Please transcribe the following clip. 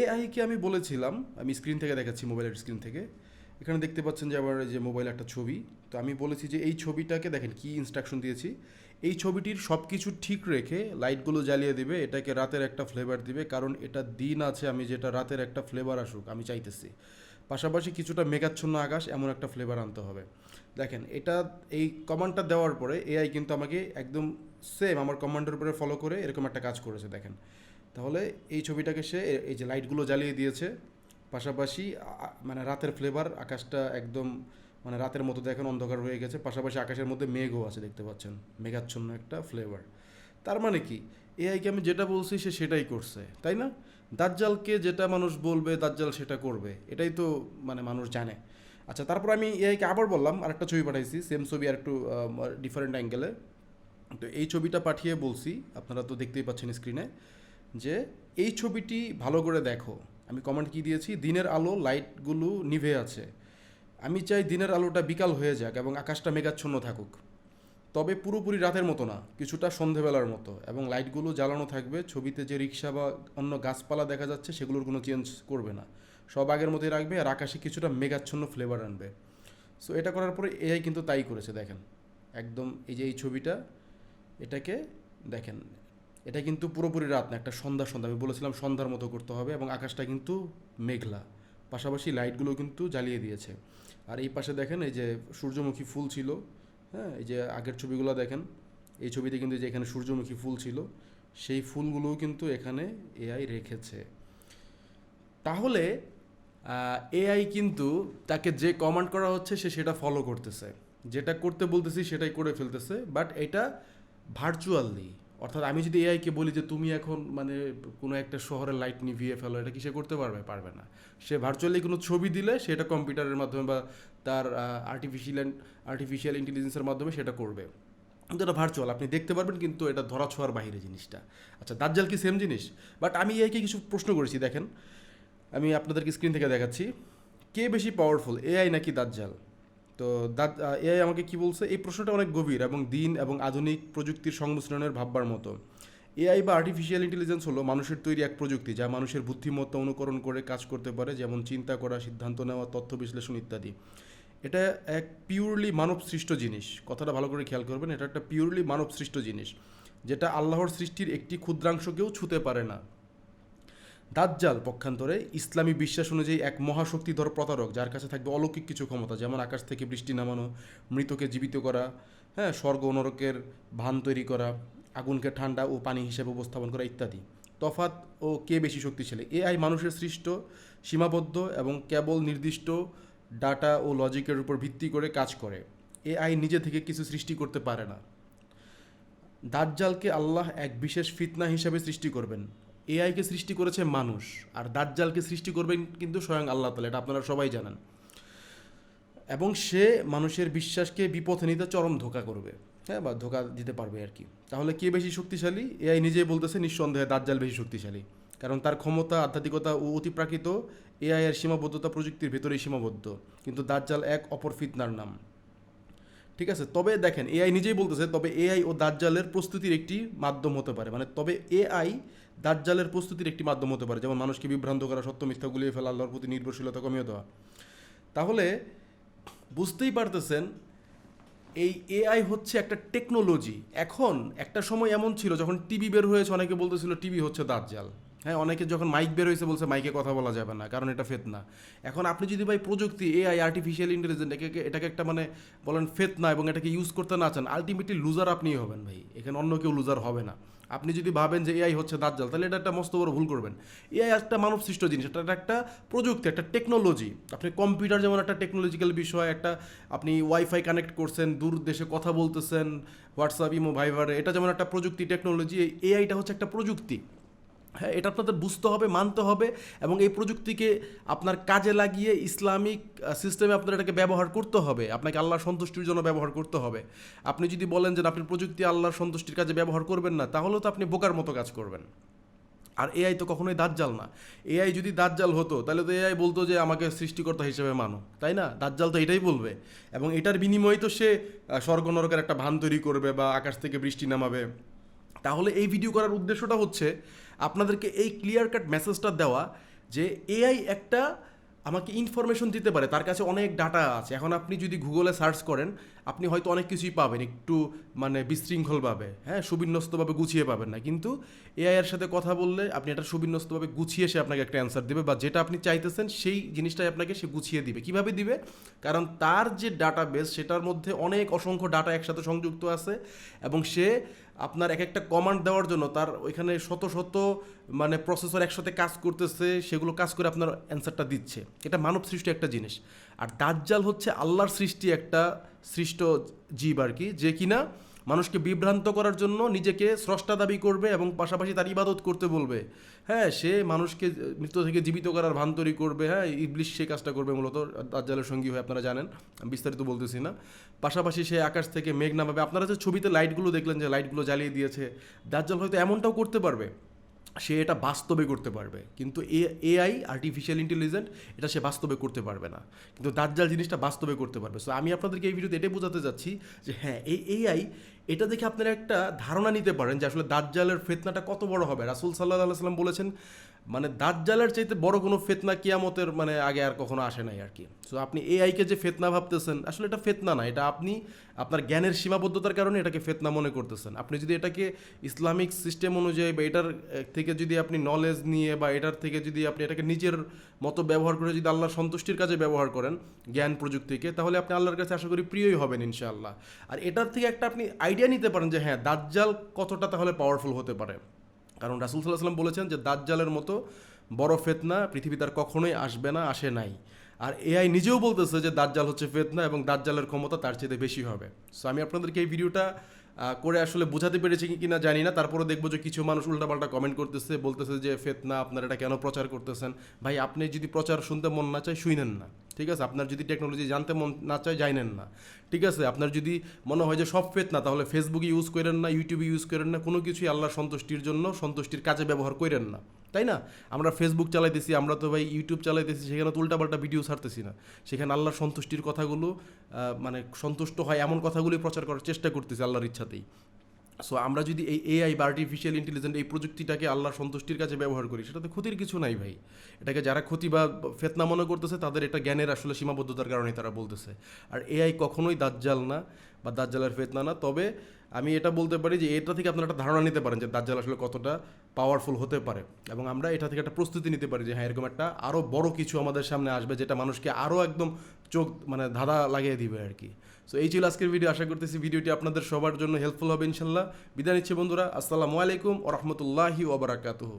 এআইকে আমি বলেছিলাম, আমি স্ক্রিন থেকে দেখাচ্ছি, মোবাইলের স্ক্রিন থেকে। এখানে দেখতে পাচ্ছেন যে আমার যে মোবাইল একটা ছবি। তো আমি বলেছি যে এই ছবিটাকে দেখেন কি ইনস্ট্রাকশন দিয়েছি। এই ছবিটির সব কিছু ঠিক রেখে লাইটগুলো জ্বালিয়ে দিবে, এটাকে রাতের একটা ফ্লেভার দিবে, কারণ এটা দিন আছে, আমি যেটা রাতের একটা ফ্লেভার আসুক, আমি চাইতেছি। পাশাপাশি কিছুটা মেঘাচ্ছন্ন আকাশ, এমন একটা ফ্লেভার আনতে হবে। দেখেন, এটা এই কমান্ডটা দেওয়ার পরে এআই কিন্তু আমাকে একদম সেম আমার কমান্ডের উপরে ফলো করে এরকম একটা কাজ করেছে, দেখেন। তাহলে এই ছবিটাকে সে এই যে লাইটগুলো জ্বালিয়ে দিয়েছে, পাশাপাশি মানে রাতের ফ্লেভার আকাশটা একদম মানে রাতের মতো দেখেন অন্ধকার হয়ে গেছে, পাশাপাশি আকাশের মধ্যে মেঘও আছে দেখতে পাচ্ছেন, মেঘাচ্ছন্ন একটা ফ্লেভার তার মানে কি? এআইকে আমি যেটা বলছি সে সেটাই করছে, তাই না? দাজ্জালকে যেটা মানুষ বলবে, দাজ্জাল সেটা করবে, এটাই তো মানে মানুষ জানে। আচ্ছা তারপর আমি এআইকে আবার বললাম, আরেকটা ছবি পাঠাইছি সেম ছবি আর একটু ডিফারেন্ট অ্যাঙ্গেলে তো এই ছবিটা পাঠিয়ে বলছি, আপনারা তো দেখতেই পাচ্ছেন স্ক্রিনে যে এই ছবিটি ভালো করে দেখো। আমি কমেন্ট কি দিয়েছি? দিনের আলো লাইটগুলো নিভে আছে। আমি চাই দিনের আলোটা বিকাল হয়ে যাক এবং আকাশটা মেঘাচ্ছন্ন থাকুক। তবে পুরোপুরি রাতের মতো না, কিছুটা সন্ধেবেলার মতো এবং লাইটগুলো জ্বালানো থাকবে। ছবিতে যে রিক্সা বা অন্য গাছপালা দেখা যাচ্ছে, সেগুলোর কোনো চেঞ্জ করবে না। সব আগের মতোই রাখবে আর আকাশে কিছুটা মেঘাচ্ছন্ন ফ্লেভার আনবে। সো এটা করার পরে এআই কিন্তু তাই করেছে, দেখেন। একদম এই যে এই ছবিটা, এটাকে দেখেন। এটা কিন্তু পুরোপুরি রাত না, একটা সন্ধ্যা সন্ধ্যা। আমি বলেছিলাম সন্ধ্যার মতো করতে হবে এবং আকাশটা কিন্তু মেঘলা। পাশাপাশি লাইটগুলো কিন্তু জ্বালিয়ে দিয়েছে। আর এই পাশে দেখেন এই যে সূর্যমুখী ফুল ছিল হ্যাঁ এই যে আগের ছবিগুলো দেখেন, এই ছবিতে কিন্তু যে এখানে সূর্যমুখী ফুল ছিল, সেই ফুলগুলোও কিন্তু এখানে এআই রেখেছে। তাহলে এআই কিন্তু তাকে যে কমান্ড করা হচ্ছে, সে সেটা ফলো করতেছে। যেটা করতে বলতেছি, সেটাই করে ফেলতেছে বাট এটা ভার্চুয়ালি অর্থাৎ আমি যদি এআইকে বলি যে তুমি এখন মানে কোনো একটা শহরের লাইট নিভিয়ে ফেলো, এটা কি সে করতে পারবে? পারবে না। সে ভার্চুয়ালি কোনো ছবি দিলে সেটা কম্পিউটারের মাধ্যমে বা তার আর্টিফিশিয়াল আর্টিফিশিয়াল ইন্টেলিজেন্সের মাধ্যমে সেটা করবে। কিন্তু এটা ভার্চুয়াল আপনি দেখতে পারবেন কিন্তু এটা ধরা ছোঁয়ার বাইরে জিনিসটা। আচ্ছা দাজ্জাল কি সেম জিনিস? বাট আমি এআইকে কিছু প্রশ্ন করেছি, দেখেন। আমি আপনাদেরকে স্ক্রিন থেকে দেখাচ্ছি। কে বেশি পাওয়ারফুল এআই নাকি দাজ্জাল? তো এআই আমাকে কি বলছে? এই প্রশ্নটা অনেক গভীর এবং দিন এবং আধুনিক প্রযুক্তির সংমিশ্রণের ভাববার মতো। এআই বা আর্টিফিশিয়াল ইন্টেলিজেন্স হলো মানুষের তৈরি এক প্রযুক্তি যা মানুষের বুদ্ধিমত্তা অনুকরণ করে কাজ করতে পারে, যেমন চিন্তা করা, সিদ্ধান্ত নেওয়া, তথ্য বিশ্লেষণ ইত্যাদি। এটা এক পিওরলি মানব সৃষ্ট জিনিস। কথাটা ভালো করে খেয়াল করবেন, এটা একটা পিওরলি মানব সৃষ্ট জিনিস, যেটা আল্লাহর সৃষ্টির একটি ক্ষুদ্রাংশকেও ছুতে পারে না। দাজ্জাল পক্ষান্তরে ইসলামী বিশ্বাস অনুযায়ী এক মহাশক্তিধর প্রতারক, যার কাছে থাকবে অলৌকিক কিছু ক্ষমতা, যেমন আকাশ থেকে বৃষ্টি নামানো, মৃতকে জীবিত করা হ্যাঁ স্বর্গ নরকের ভান তৈরি করা, আগুনকে ঠান্ডা ও পানি হিসেবে উপস্থাপন করা ইত্যাদি। তফাত ও কে বেশি শক্তিশালী? এআই মানুষের সৃষ্ট, সীমাবদ্ধ এবং কেবল নির্দিষ্ট ডাটা ও লজিকের উপর ভিত্তি করে কাজ করে। এআই নিজে থেকে কিছু সৃষ্টি করতে পারে না। দাজ্জালকে আল্লাহ এক বিশেষ ফিতনা হিসাবে সৃষ্টি করবেন। এআইকে সৃষ্টি করেছে মানুষ, আর দাজ্জালকে সৃষ্টি করবেন কিন্তু স্বয়ং আল্লাহ তালা এটা আপনারা সবাই জানেন। এবং সে মানুষের বিশ্বাসকে বিপথে নিতে চরম ধোকা করবে। হ্যাঁ বা ধোকা দিতে পারবে আর কি। তাহলে কে বেশি শক্তিশালী? এআই নিজেই বলতেছে নিঃসন্দেহে দাজ্জাল বেশি শক্তিশালী। কারণ তার ক্ষমতা, আধ্যাত্মিকতা ও অতিপ্রাকৃত এআই এর সীমাবদ্ধতা প্রযুক্তির ভেতরেই সীমাবদ্ধ। কিন্তু দাজ্জাল এক অপর ফিতনার নাম। ঠিক আছে? তবে দেখেন এআই নিজেই বলতেছে, তবে এআই ও দাজ্জালের প্রস্তুতির একটি মাধ্যম হতে পারে। মানে তবে এআই দাজ্জালের প্রস্তুতির একটি মাধ্যম হতে পারে। যেমন মানুষকে বিভ্রান্ত করা, সত্য মিথ্যা গুলিয়ে ফেলা, আল্লাহর প্রতি নির্ভরশীলতা কমিয়ে দেওয়া। তাহলে বুঝতেই পারতেছেন, এই এআই হচ্ছে একটা টেকনোলজি এখন একটা সময় এমন ছিল, যখন টিভি বের হয়েছে, অনেকে বলতেছিল টিভি হচ্ছে দাজ্জাল। হ্যাঁ অনেকে যখন মাইক বের হয়েছে বলছে মাইকে কথা বলা যাবে না, কারণ এটা ফেতনা। এখন আপনি যদি ভাই প্রযুক্তি এআই আর্টিফিশিয়াল ইন্টেলিজেন্স এটাকে এটাকে একটা মানে বলেন ফেতনা এবং এটাকে ইউজ করতে না চান আলটিমেটলি লুজার আপনিই হবেন ভাই। এখানে অন্য কেউ লুজার হবে না। আপনি যদি ভাবেন যে এআই হচ্ছে দাজ্জাল, তাহলে এটা একটা মস্ত বড় ভুল করবেন। এআই একটা মানব সৃষ্ট জিনিস, এটা একটা প্রযুক্তি, একটা টেকনোলজি আপনি কম্পিউটার যেমন একটা টেকনোলজিক্যাল বিষয়, একটা আপনি ওয়াইফাই কানেক্ট করছেন, দূর দেশে কথা বলতেছেন হোয়াটসঅ্যাপ ইমো ভাইভারে এটা যেমন একটা প্রযুক্তি টেকনোলজি এআইটা হচ্ছে একটা প্রযুক্তি। হ্যাঁ এটা আপনাদের বুঝতে হবে, মানতে হবে এবং এই প্রযুক্তিকে আপনার কাজে লাগিয়ে ইসলামিক সিস্টেমে আপনার এটাকে ব্যবহার করতে হবে। আপনাকে আল্লাহর সন্তুষ্টির জন্য ব্যবহার করতে হবে। আপনি যদি বলেন যে আপনি প্রযুক্তি আল্লাহর সন্তুষ্টির কাজে ব্যবহার করবেন না, তাহলেও তো আপনি বোকার মতো কাজ করবেন। আর এআই তো কখনোই দাজ্জাল না। এআই যদি দাজ্জাল হতো, তাহলে তো এআই বলতো যে, আমাকে সৃষ্টিকর্তা হিসেবে মানো। তাই না? দাজ্জাল তো এটাই বলবে। এবং এটার বিনিময়ে তো সে স্বর্গ নরকের একটা ভান তৈরি করবে বা আকাশ থেকে বৃষ্টি নামাবে। তাহলে এই ভিডিও করার উদ্দেশ্যটা হচ্ছে আপনাদেরকে এই ক্লিয়ার কাট মেসেজটা দেওয়া যে এআই একটা আমাকে ইনফরমেশন দিতে পারে, তার কাছে অনেক ডাটা আছে। এখন আপনি যদি গুগলে সার্চ করেন, আপনি হয়তো অনেক কিছুই পাবেন, একটু মানে বিশৃঙ্খলভাবে হ্যাঁ? সুবিন্যস্তভাবে গুছিয়ে পাবেন না। কিন্তু এআই এর সাথে কথা বললে আপনি এটা সুবিন্যস্তভাবে গুছিয়ে সে আপনাকে একটা অ্যান্সার দেবে বা যেটা আপনি চাইতেছেন সেই জিনিসটাই আপনাকে সে গুছিয়ে দিবে। কীভাবে দিবে? কারণ তার যে ডাটা বেস সেটার মধ্যে অনেক অসংখ্য ডাটা একসাথে সংযুক্ত আছে এবং সে আপনার এক একটা কমান্ড দেওয়ার জন্য তার ওইখানে শত শত মানে প্রসেসর একসাথে কাজ করতেছে, সেগুলো কাজ করে আপনার অ্যান্সারটা দিচ্ছে। এটা মানব সৃষ্টি একটা জিনিস। আর দাজ্জাল হচ্ছে আল্লাহর সৃষ্টি একটা সৃষ্ট জীব আর কি, যে কিনা মানুষকে বিভ্রান্ত করার জন্য নিজেকে স্রষ্টা দাবি করবে এবং পাশাপাশি তার ইবাদত করতে বলবে। হ্যাঁ সে মানুষকে মৃত্যু থেকে জীবিত করার ভান তৈরি করবে। হ্যাঁ ইবলিশ সে কাজটা করবে মূলত। দাজ্জালের সঙ্গী হয়ে আপনারা জানেন বিস্তারিত বলতেছি না। পাশাপাশি সে আকাশ থেকে মেঘ নামাবে। আপনারা যে ছবিতে লাইটগুলো দেখলেন যে লাইটগুলো জ্বালিয়ে দিয়েছে, দাজ্জাল হয়তো এমনটাও করতে পারবে। সে এটা বাস্তবে করতে পারবে। কিন্তু এ এআই আর্টিফিশিয়াল ইন্টেলিজেন্ট এটা সে বাস্তবে করতে পারবে না। কিন্তু দাজ্জাল জিনিসটা বাস্তবে করতে পারবে। সো আমি আপনাদেরকে এই ভিডিওতে এটাই বোঝাতে যাচ্ছি যে হ্যাঁ এই এআই এটা দেখে আপনারা একটা ধারণা নিতে পারেন যে আসলে দাজ্জালের ফেতনাটা কত বড় হবে। রাসুল সাল্লাহ সাল্লাম বলেছেন মানে দাজ্জালের চাইতে বড় কোনো ফেতনা কিয়ামতের মানে আগে আর কখনো আসে নাই আর কি। সো আপনি এআইকে যে ফেতনা ভাবতেছেন, আসলে এটা ফেতনা না, এটা আপনি আপনার জ্ঞানের সীমাবদ্ধতার কারণে এটাকে ফেতনা মনে করতেছেন। আপনি যদি এটাকে ইসলামিক সিস্টেম অনুযায়ী বা এটার থেকে যদি আপনি নলেজ নিয়ে বা এটার থেকে যদি আপনি এটাকে নিজের মতো ব্যবহার করে যদি আল্লাহর সন্তুষ্টির কাজে ব্যবহার করেন জ্ঞান প্রযুক্তিকে, তাহলে আপনি আল্লাহর কাছে আশা করি প্রিয়ই হবেন ইনশাআল্লাহ। আর এটার থেকে একটা আপনি আইডিয়া নিতে পারেন যে হ্যাঁ দাজ্জাল কতটা তাহলে পাওয়ারফুল হতে পারে। কারণ রাসুল সাল্লাহ সাল্লাম বলেছেন যে, দাজ্জালের মতো বড় ফেতনা পৃথিবীতে আর কখনোই আসবে না, আসে নাই। আর এআই নিজেও বলতেছে যে, দাজ্জাল হচ্ছে ফেতনা এবং দাজ্জালের ক্ষমতা তার চেয়ে বেশি হবে। সো আমি আপনাদেরকে এই ভিডিওটা করে আসলে বোঝাতে পেরেছে কি না জানি না। তারপরে দেখব যে কিছু মানুষ উল্টাপাল্টা কমেন্ট করতেছে, বলতেছে যে ফেতনা আপনারা এটা কেন প্রচার করতেছেন? ভাই, আপনি যদি প্রচার শুনতে মন না চায় শুনেন না, ঠিক আছে? আপনার যদি টেকনোলজি জানতে মন না চায় জানেন না, ঠিক আছে? আপনার যদি মনে হয় যে, সব ফেত না, তাহলে ফেসবুকে ইউজ করেন না ইউটিউবে ইউজ করেন না, কোনো কিছুই আল্লাহ সন্তুষ্টির জন্য সন্তুষ্টির কাজে ব্যবহার করেন না। তাই না? আমরা ফেসবুক চালাইতেছি, আমরা তো ভাই ইউটিউব চালাইতেছি, সেখানে তো উল্টাপাল্টা ভিডিও ছাড়তেছি না। সেখানে আল্লাহর সন্তুষ্টির কথাগুলো মানে সন্তুষ্ট হয় এমন কথাগুলি প্রচার করার চেষ্টা করতেছি আল্লাহর ইচ্ছাতেই। সো আমরা যদি এই এআই বা আর্টিফিশিয়াল ইন্টেলিজেন্ট এই প্রযুক্তিটাকে আল্লাহর সন্তুষ্টির কাছে ব্যবহার করি, সেটাতে ক্ষতির কিছু নাই ভাই। এটাকে যারা ক্ষতি বা ফেতনা মনে করতেছে, তাদের এটা জ্ঞানের আসলে সীমাবদ্ধতার কারণে তারা বলতেছে। আর এআই কখনোই দাজ্জাল না। বা দাজ্জালের ফেতনা না। তবে আমি এটা বলতে পারি যে এটা থেকে আপনারা একটা ধারণা নিতে পারেন যে দাজ্জাল আসলে কতটা পাওয়ারফুল হতে পারে। এবং আমরা এটা থেকে একটা প্রস্তুতি নিতে পারি যে হ্যাঁ এরকম একটা আরও বড় কিছু আমাদের সামনে আসবে যেটা মানুষকে আরও একদম চোখ মানে ধাঁধা লাগিয়ে দিবে আর কি। সো এই ছিল আজকের ভিডিও আশা করতেছি ভিডিওটি আপনাদের সবার জন্য হেল্পফুল হবে ইনশাল্লাহ। বিদায় নিচ্ছি বন্ধুরা। আসসালামু আলাইকুম ও রহমতুল্লাহি ওবরাকাতুহু